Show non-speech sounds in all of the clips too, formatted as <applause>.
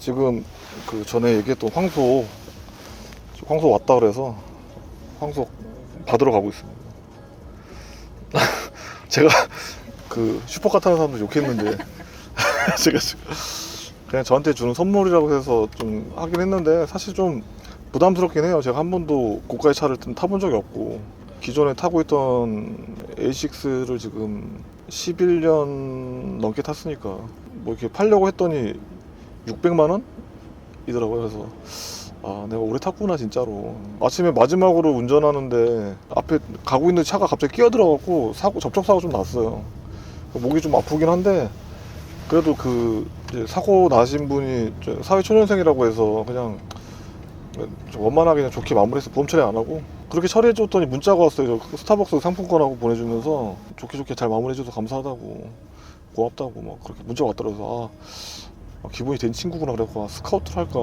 지금 그 전에 얘기했던 황소 황소 왔다 그래서 황소 받으러 가고 있습니다. <laughs> 제가 그 슈퍼카 타는 사람들 욕했는데 <laughs> 제가 지금 그냥 저한테 주는 선물이라고 해서 좀 하긴 했는데 사실 좀 부담스럽긴 해요. 제가 한 번도 고가의 차를 좀 타본 적이 없고 기존에 타고 있던 A6를 지금 11년 넘게 탔으니까 뭐 이렇게 팔려고 했더니 600만 원 이더라고요. 그래서 아 내가 오래 탔구나 진짜로. 아침에 마지막으로 운전하는데 앞에 가고 있는 차가 갑자기 끼어들어갖고 사고 접촉 사고 좀 났어요. 목이 좀 아프긴 한데 그래도 그 사고 나신 분이 저 사회 초년생이라고 해서 그냥 좀 원만하게 그냥 좋게 마무리해서 보험 처리 안 하고 그렇게 처리해 줬더니 문자가 왔어요. 저 스타벅스 상품권하고 보내주면서 좋게 좋게 잘 마무리해 줘서 감사하다고 고맙다고 막 그렇게 문자가 왔더라고요. 아, 아, 기분이 된 친구구나 그래서 아, 스카우트를 할까.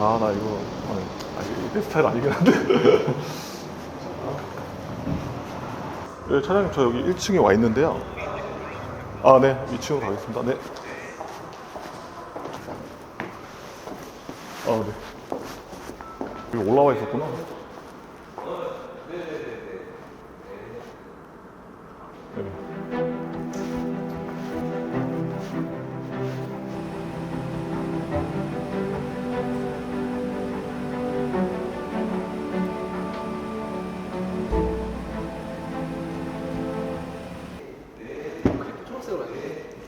아 나 이거 아니, 아니, 내 스타일 아니긴 한데. <laughs> 네, 차장님 저 여기 1층에 와 있는데요. 아, 네. 2층으로 가겠습니다. 네. 아, 네. 여기 올라와 있었구나.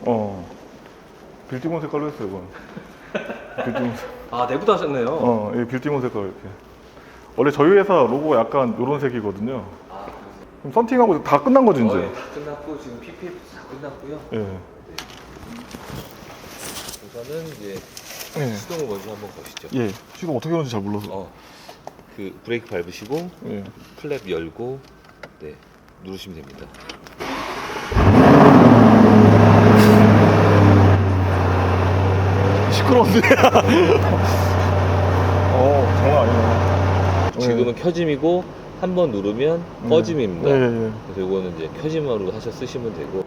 어. 빌딩원 색깔로 했어요, 이건. <laughs> 빌딩원 색. 아 내부도 하셨네요. 어, 이 빌딩원 색깔 이렇게. 원래 저희 회사 로고가 약간 이런 색이거든요. 아, 그럼 썬팅하고 다 끝난 거죠, 이제? 어, 다 끝났고 지금 PPF 다 끝났고요. 예. 우선은 이제 예. 시동을 먼저 한번 거시죠. 예. 지금 어떻게 하는지 잘 몰라서. 어, 그 브레이크 밟으시고 예. 플랩 열고 네 누르시면 됩니다. 어, 장난 아니네. 지금은 켜짐이고 한 번 누르면 예. 꺼짐입니다. 예, 예, 예. 그래서 이거는 이제 켜짐으로 하셔 쓰시면 되고.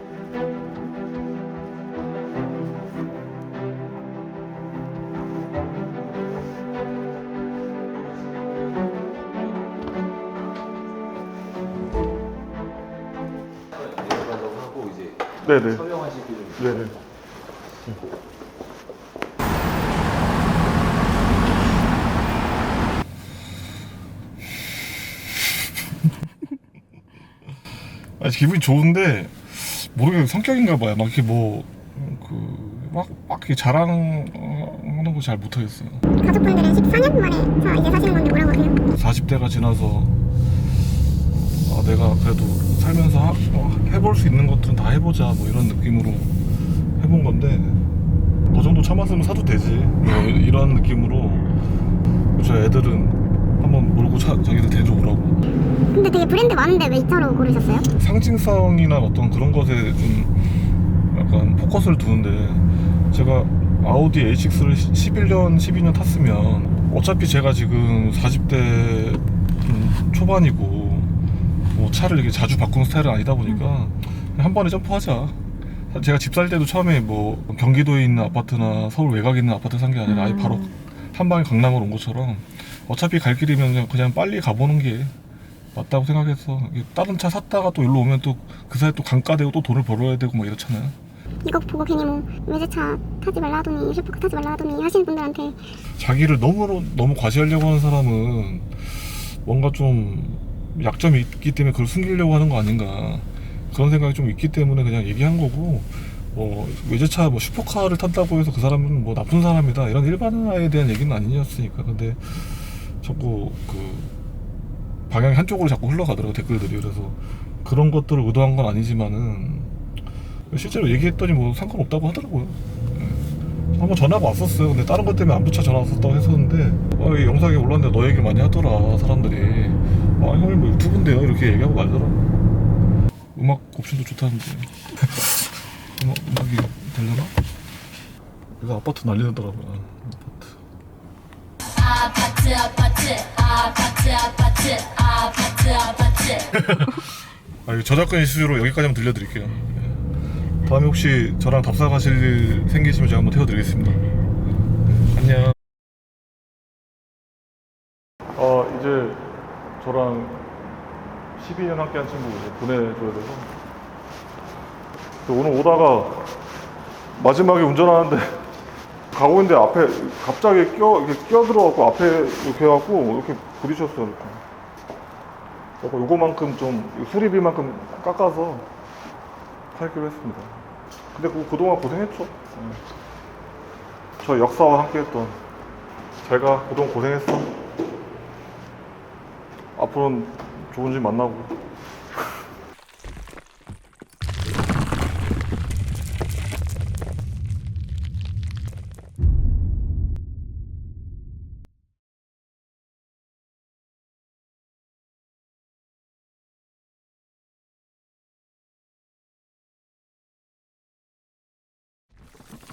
내려가려고 하고 이제 네네. 설명하시기를 네네. 아 기분이 좋은데 모르겠어요 성격인가 봐요. 막 이렇게 뭐 그 막 막 이렇게 자랑하는 거 잘 못하겠어요. 가족분들은 14년 만에 저 이제 사시는 건데 뭐라고 하세요? 40대가 지나서 아, 내가 그래도 살면서 하- 어, 해볼 수 있는 것들은 다 해보자 뭐 이런 느낌으로 해본 건데 너 정도 참았으면 사도 되지 뭐 이런 느낌으로 저 애들은 한번 몰고 차, 자기들 데려오라고 근데 되게 브랜드 많은데 왜 이 차로 고르셨어요? 상징성이나 어떤 그런 것에 좀 약간 포커스를 두는데 제가 아우디 A6를 11년, 12년 탔으면 어차피 제가 지금 40대 좀 초반이고 뭐 차를 이렇게 자주 바꾸는 스타일은 아니다 보니까 그냥 한 번에 점프하자. 제가 집 살 때도 처음에 뭐 경기도에 있는 아파트나 서울 외곽에 있는 아파트 산 게 아니라 아예 바로 한 방에 강남으로 온 것처럼 어차피 갈 길이면 그냥 빨리 가보는 게 맞다고 이게 다른 차 샀다가 또 일로 오면 또 그 사이에 또 강가되고 또 돈을 벌어야 되고 막 이렇잖아요. 이거 보고 괜히 뭐 외제차 타지 말라 하더니 슈퍼카 타지 말라 하더니 하시는 분들한테. 자기를 너무 너무 과시하려고 하는 사람은 뭔가 좀 약점이 있기 때문에 그걸 숨기려고 하는 거 아닌가. 그런 생각이 좀 있기 때문에 그냥 얘기한 거고 뭐 외제차 뭐 슈퍼카를 탄다고 해서 그 사람은 뭐 나쁜 사람이다. 이런 일반화에 대한 얘기는 아니었으니까. 근데 자꾸 그 방향이 한쪽으로 자꾸 흘러가더라고 댓글들이 그래서 그런 것들을 의도한 건 아니지만은 실제로 얘기했더니 뭐 상관없다고 하더라고요. 예. 한번 전화가 왔었어요. 근데 다른 것 때문에 안 붙여 전화 왔었다고 했었는데 어, 이 영상에 올랐는데 너 얘기 많이 하더라 사람들이. 아 형님 뭐 유튜브인데요 이렇게 얘기하고 말더라. 음악 옵션도 좋다는데. <laughs> 음악 음악이 되려나? 그래서 아파트 난리나더라고요. 아파트. 아파트 아파트 아파트 아파트 아파트 <laughs> 아, 이거 저작권 이슈로 여기까지만 들려드릴게요. 예. 다음에 혹시 저랑 답사 가실 일 생기시면 제가 한번 태워드리겠습니다. 안녕. 어 이제 저랑 12년 함께한 친구 이제 보내줘야 돼서 근데 오늘 오다가 마지막에 운전하는데 가고 있는데 앞에 갑자기 껴 이렇게 끼어들어갖고 앞에 이렇게 해갖고 이렇게 부딪혔어요. 이렇게. 그래서 요거만큼 좀 수리비만큼 깎아서 팔기로 했습니다. 근데 그 그동안 고생했죠. 네. 저 역사와 함께했던 제가 그동안 고생했어. 앞으로는 좋은 집 만나고